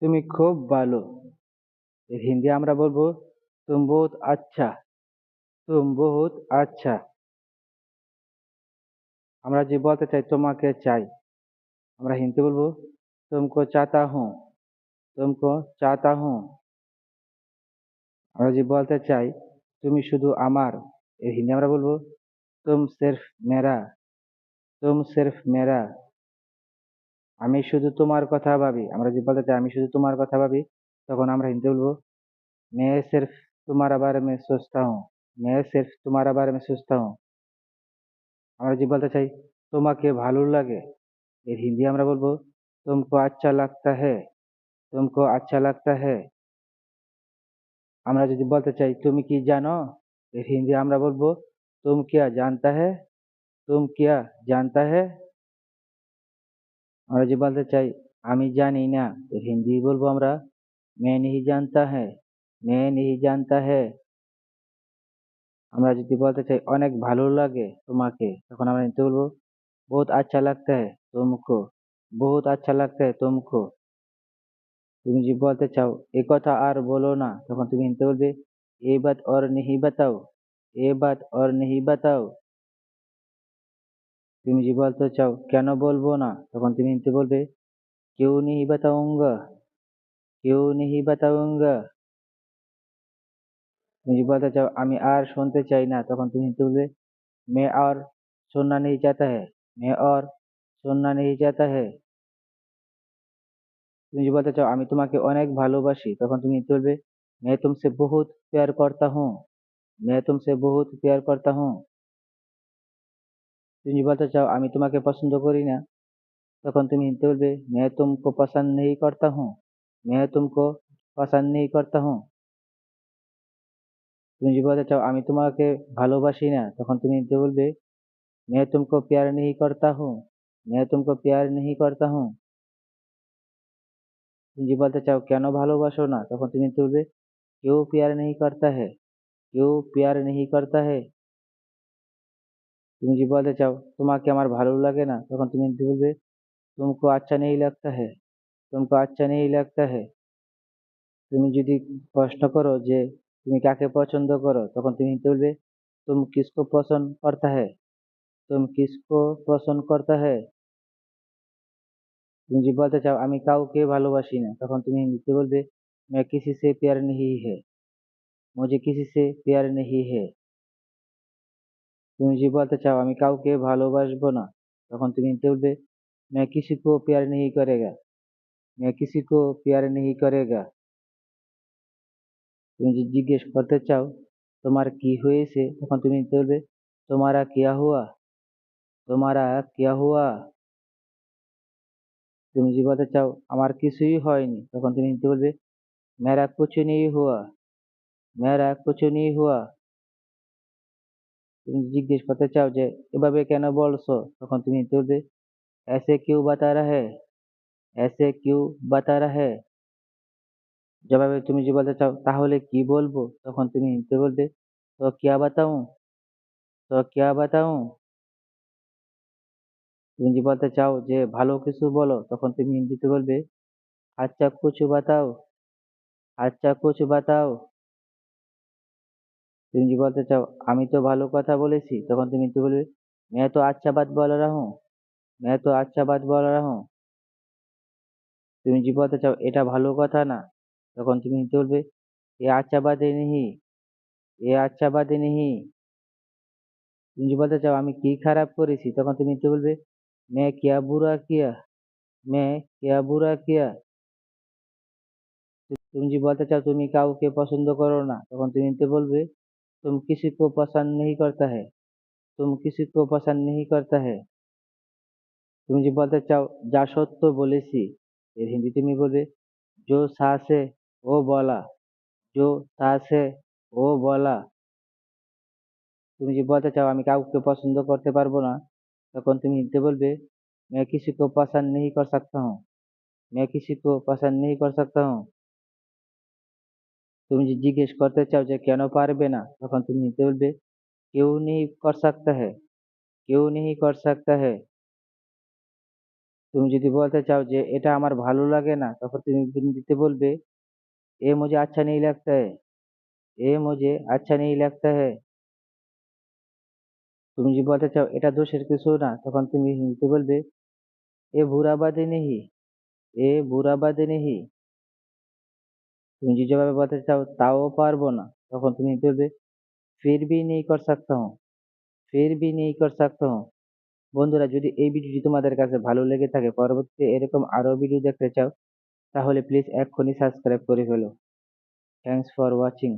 তুমি খুব ভালো এর হিন্দি আমরা বলবো তুম বহুত আচ্ছা তুম বহুত আচ্ছা আমরা যে বলতে চাই তোমাকে চাই আমরা হিন্দি বলবো তুমকো চাতা হুঁ তুমকো চাতা হুঁ আমরা যে বলতে চাই তুমি শুধু আমার এর হিন্দি আমরা বলবো তুম সির্ফ মেরা তুম সির্ফ মেরা আমি শুধু তোমার কথা ভাবি আমরা যদি বলতে চাই আমি শুধু তোমার কথা ভাবি তখন আমরা হিন্দে বলবো મેં सिर्फ तुम्हारे बारे में सोचता हूं मैं सिर्फ तुम्हारे बारे में सोचता हूं আমরা যদি বলতে চাই তোমাকে ভালো লাগে এর হিন্দি আমরা বলবো তুমকো আচ্ছা لگتا হে তুমকো আচ্ছা لگتا হে আমরা যদি বলতে চাই তুমি কি জানো এর হিন্দি আমরা বলবো তুম کیا জানता है तुम क्या जानता है আর জি বলতে চাই আমি জানি না হিন্দি বলবো আমরা મેં નહીં જાનતા હૈ મેં નહીં જાનતા હૈ আমরা যদি বলতে চাই অনেক ভালো লাগে তোমাকে তখন আমরা হিন্দিতে বলবো বহুত আচ্ছা لگتا হ্যায় তুমકો বহুত আচ্ছা لگتا হ্যায় তুমકો তুমি জি বলতে চাও এই কথা আর বলো না তখন তুমি হিন্দিতে বলবে এই বাত অর নেহি बताओ এই বাত অর নেহি बताओ তুমি যে বলতে চাও কেন বলবো না তখন তুমি বলবে কেউ নেই বাতাউঙ্গা কেউ নেই বাতাউঙ্গা তুমি যে বলতে চাও আমি আর শুনতে চাই না তখন তুমি বলবে মে আর सुनना नहीं चाहता है मैं और सुनना नहीं चाहता है তুমি যদি বলতে চাও আমি তোমাকে অনেক ভালোবাসি তখন তুমি বলবে मैं तुमसे बहुत प्यार करता हूँ मैं तुमसे বহুত प्यार করতা हूँ তুমি যা তা আমি তোমাকে পছন্দ করি না তখন তুমি জানতে বলবে আমি তোমাকে পছন্দ ਨਹੀਂ করতে হ আমি তোমাকে পছন্দ ਨਹੀਂ করতে হ তুমি যা তা আমি তোমাকে ভালোবাসি না তখন তুমি জানতে বলবে আমি তোমাকে प्यार नहीं करता हूं मैं तुमको प्यार नहीं करता हूं তুমি যা তা কেন ভালোবাসো না তখন তুমি জানতে বলবে কি ও प्यार नहीं करता है जो प्यार नहीं करता है তুমি জিবালে চাও তোমাকে আমার ভালো লাগে না তখন তুমি বলবে তোমাকে अच्छा नहीं लगता है तुमको अच्छा नहीं लगता है তুমি যদি প্রশ্ন করো যে তুমি কাকে পছন্দ করো তখন তুমি বলবে তুমি किसको पसंद करता है तुम किसको पसंद करता है তুমি জিবালে চাও আমি কাউকে ভালোবাসি না তখন তুমি নিতে বলবে मैं किसी से प्यार नहीं है मुझे किसी से प्यार नहीं है তুমি যদি বলতে চাও আমি কাউকে ভালোবাসবো না তখন তুমি বলবে मैं किसी को प्यार नहीं करेगा मैं किसी को प्यार नहीं करेगा তুমি যদি জিজ্ঞেস করতে চাও তোমার কি হয়েছে তখন তুমি বলবে তোমারা কিয়া হুয়া তোমারা কিয়া হুয়া তুমি যদি বলতে চাও আমার কিছুই হয়নি তখন তুমি বলবে মেরা কিছু নেই হুয়া মেরা কিছু নেই হুয়া তুমি জিজ্ঞেস করতে চাও যে এভাবে কেন বলছো তখন তুমি উত্তর দে এসে কিউ বাতা রাহে এসে কিউ বাতা রাহে যেভাবে তুমি যে বলতে চাও তাহলে কি বলবো তখন তুমি উত্তর বলবে তো কিয়া বাতাও তো কিয়া বাতাও তুমি যে বলতে চাও যে ভালো কিছু বলো তখন তুমি হিন্দিতে বলবে আচ্ছা কিছু বাতাও আচ্ছা কিছু বাতাও তুমি যদি বলতে চাও আমি তো ভালো কথা বলেছি তখন তুমি তো বলবে মে তো আচ্ছা বাদ बोल रहा हूँ मैं तो अच्छा बात बोल তুমি যদি বলতে চাও এটা ভালো কথা না তখন তুমি বলবে এ আচ্ছা বাদে নেহি এ আচ্ছা বাদে নেহি তুমি যদি বলতে চাও আমি কি খারাপ করেছি তখন তুমি তো বলবে মে কিয়া বুরা কিয়া মে কিয়া বুরা কিয়া তুমি যদি বলতে চাও তুমি কাউকে পছন্দ করো না তখন তুমি তো বলবে तुम किसी को पसंद नहीं करता है तुम किसी को पसंद नहीं करता है तुम जो बोलते चाहो जा सत्य तो बोले हिंदी হিন্দি তুমি जो सास है वो बोला जो सास है वो बोला তুমি যে বলতে চাও আমি কাউকে पसंद करते पर না तुम हिंदी बोल বলবে मैं किसी को पसंद नहीं कर सकता हूँ मैं किसी को पसंद नहीं कर सकता हूँ তুমি যদি জিজ্ঞেস করতে চাও যে কেন পারবে না যখন তুমি দিতে বলবে কেউ ਨਹੀਂ করতেহ কেউ ਨਹੀਂ করতেহ তুমি যদি বলতে চাও যে এটা আমার ভালো লাগে না তখন তুমি দিন দিতে বলবে এ মোজে আচ্ছা নেই লাগে এ মোজে আচ্ছা নেই লাগে তুমি যদি বলতে চাও এটা দোষের কিছু না তখন তুমিHint বলবে এ বুরাবাদী نہیں এ বুরাবাদী نہیں তুমি যদি जवाब বলতে চাও তাও পারবো না তখন তুমি বলবে ফির বি নেই কর সাকতা হো ফির বি নেই কর সাকতা হো বন্ধুরা যদি এই ভিডিওটি তোমাদের কাছে ভালো লেগে থাকে পরবর্তীতে এরকম আরও ভিডিও দেখতে চাও তাহলে প্লিজ এক্ষুনি সাবস্ক্রাইব করে ফেলো থ্যাংকস ফর ওয়াচিং